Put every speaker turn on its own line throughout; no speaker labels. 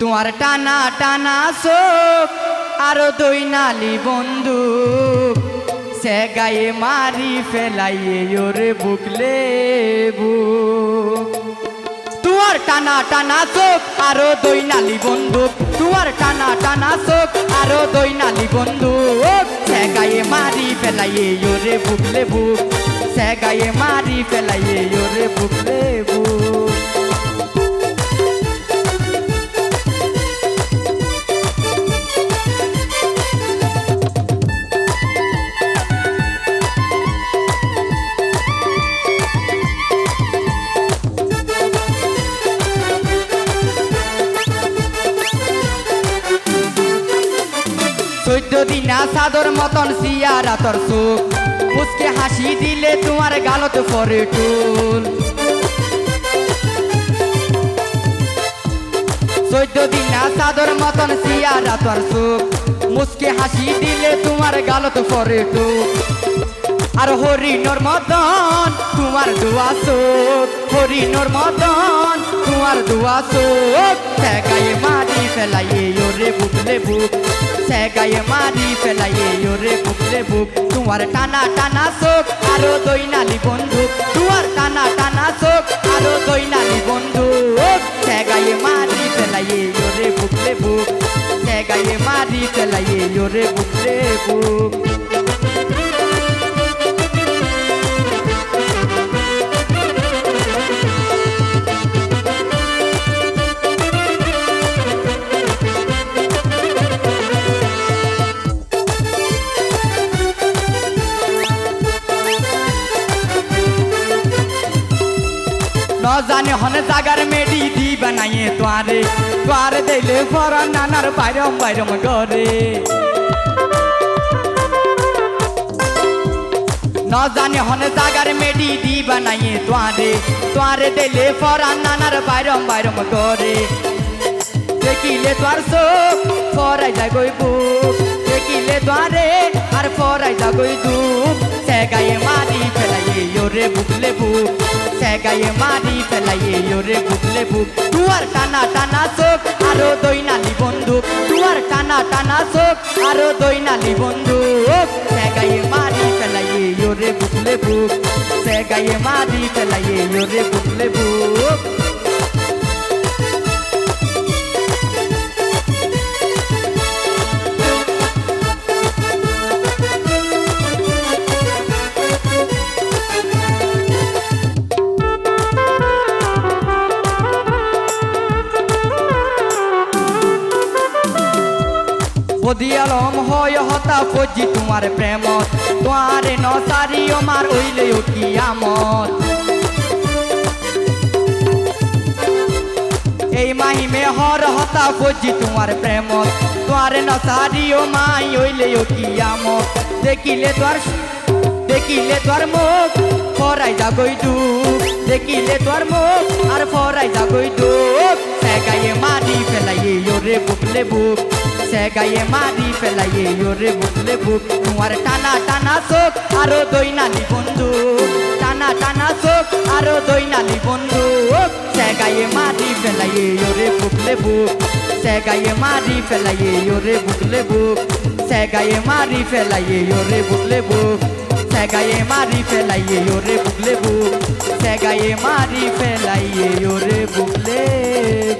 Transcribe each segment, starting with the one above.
তোমার টানা টানা চোখ, আরও দই নালি বন্দুক সে গায়ে মারি ফেলাইয়ে ওরে বুকলে বুক তোমার টানা টানা চোখ, আরও দই নালি বন্দুক তোমার টানা টানা চোখ, আরও দই নালি বন্দুক সে গায়ে মারি ফেলাইয়ে ওরে বুকলে বুক সে গায়ে মারি ফেলাইয়ে ওরে বুকলে বুক চৈদ্দ দিনা সাদর মতন সিয়ারা তোর সুখ মুসকে হাসি দিলে তোমার গালত পরে টুল চৈদ্দ দিনা সাদর মতন সিয়ারা তোর সুখ মুসকে হাসি দিলে তোমার গালত পরে টুল আর হরিণর মতন তোমার দুয়া চোখ হরিণর মতন তোমার দুয়া চোখ গায়ে মারি ফেলাইয়ে ওরে বুকলে বুক। সে গায়ে মারি ফেলাইয়ে ওরে বুকলে বুক। তোমার টানা টানা চোখ, আরও দই নালি বন্ধুক তোমার টানা টানা চোখ, আরও দই নালি বন্ধুক সে গায়ে মারি ফেলাইয়ে ওরে বুকলে বুক। সে গায়ে মারি ফেলাইয়ে ওরে বুকলে বুক। ন জানে হনে জাগার মেডি দি বানাইয়ে তোয়ারে তোয়ারে দেলে ফর নানার বাইরম বাইরম করে ন জানে হনে জাগার মেডি দি বানাইয়ে তোয়ারে তোয়ারে দেলে ফর নানার বাইরম বাইরম করে দেখিলে তোর চোখ ফরাই যা গই বুক দেখিলে তোয়ারে আর ফরাই যা গই দুপ সে গায়ে মারি ওরে বুকলে বুক সেগায়ে মারি ফেলাইয়ে ওরে বুকলে বুক তুয়ার টানা টানা চোখ আরও দই নালি বন্দুক তুয়ার টানা টানা চোখ আরও দই নালি বন্দুক সে মারি ফেলাইয়ে ওরে বুকলে বুক সেগায়ে মারি ফেলাইয়ে ওরে বুকলে বুক বদিয়ালম হয় হতা ফজি তোমার প্রেমত। তোয়ারে নসারি আমার ওইলে কিয়ামত এই মাহিমে হর হতা ফজি তোমার প্রেমত। তোয়ারে নসারি ও মাই ওইলে কিয়ামত দেখিলে তোর দেখিলে তোর মুখ, ফরাই যাগই দুঃখ। দেখিলে তোর মুখ, আর ফরাই যাগই দুঃখ। ফেলাইয়ে ওরে বুকলে বুক সে গায়ে মারি ফেলাইয়ে ওরে বুকলে বুক তোমার টানা টানা চোখ আরও দই নালি বন্ধু টানা টানা চোখ আরও দই নালি বন্ধু সে গায়ে মারি ফেলাইয়ে ওরে বুকলে বুক সে গায়ে মারি ফেলাইয়ে ওরে বুকলে বুক সে গায়ে মারি ফেলাইয়ে ওরে বুকলে বুক সে গায়ে মারি ফেলাইয়ে ওরে বুকলে বুক গায়ে মারি ফেলাইয়ে ওরে বুকলে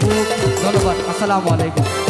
বুক। ধন্যবাদ আসসালামু আলাইকুম।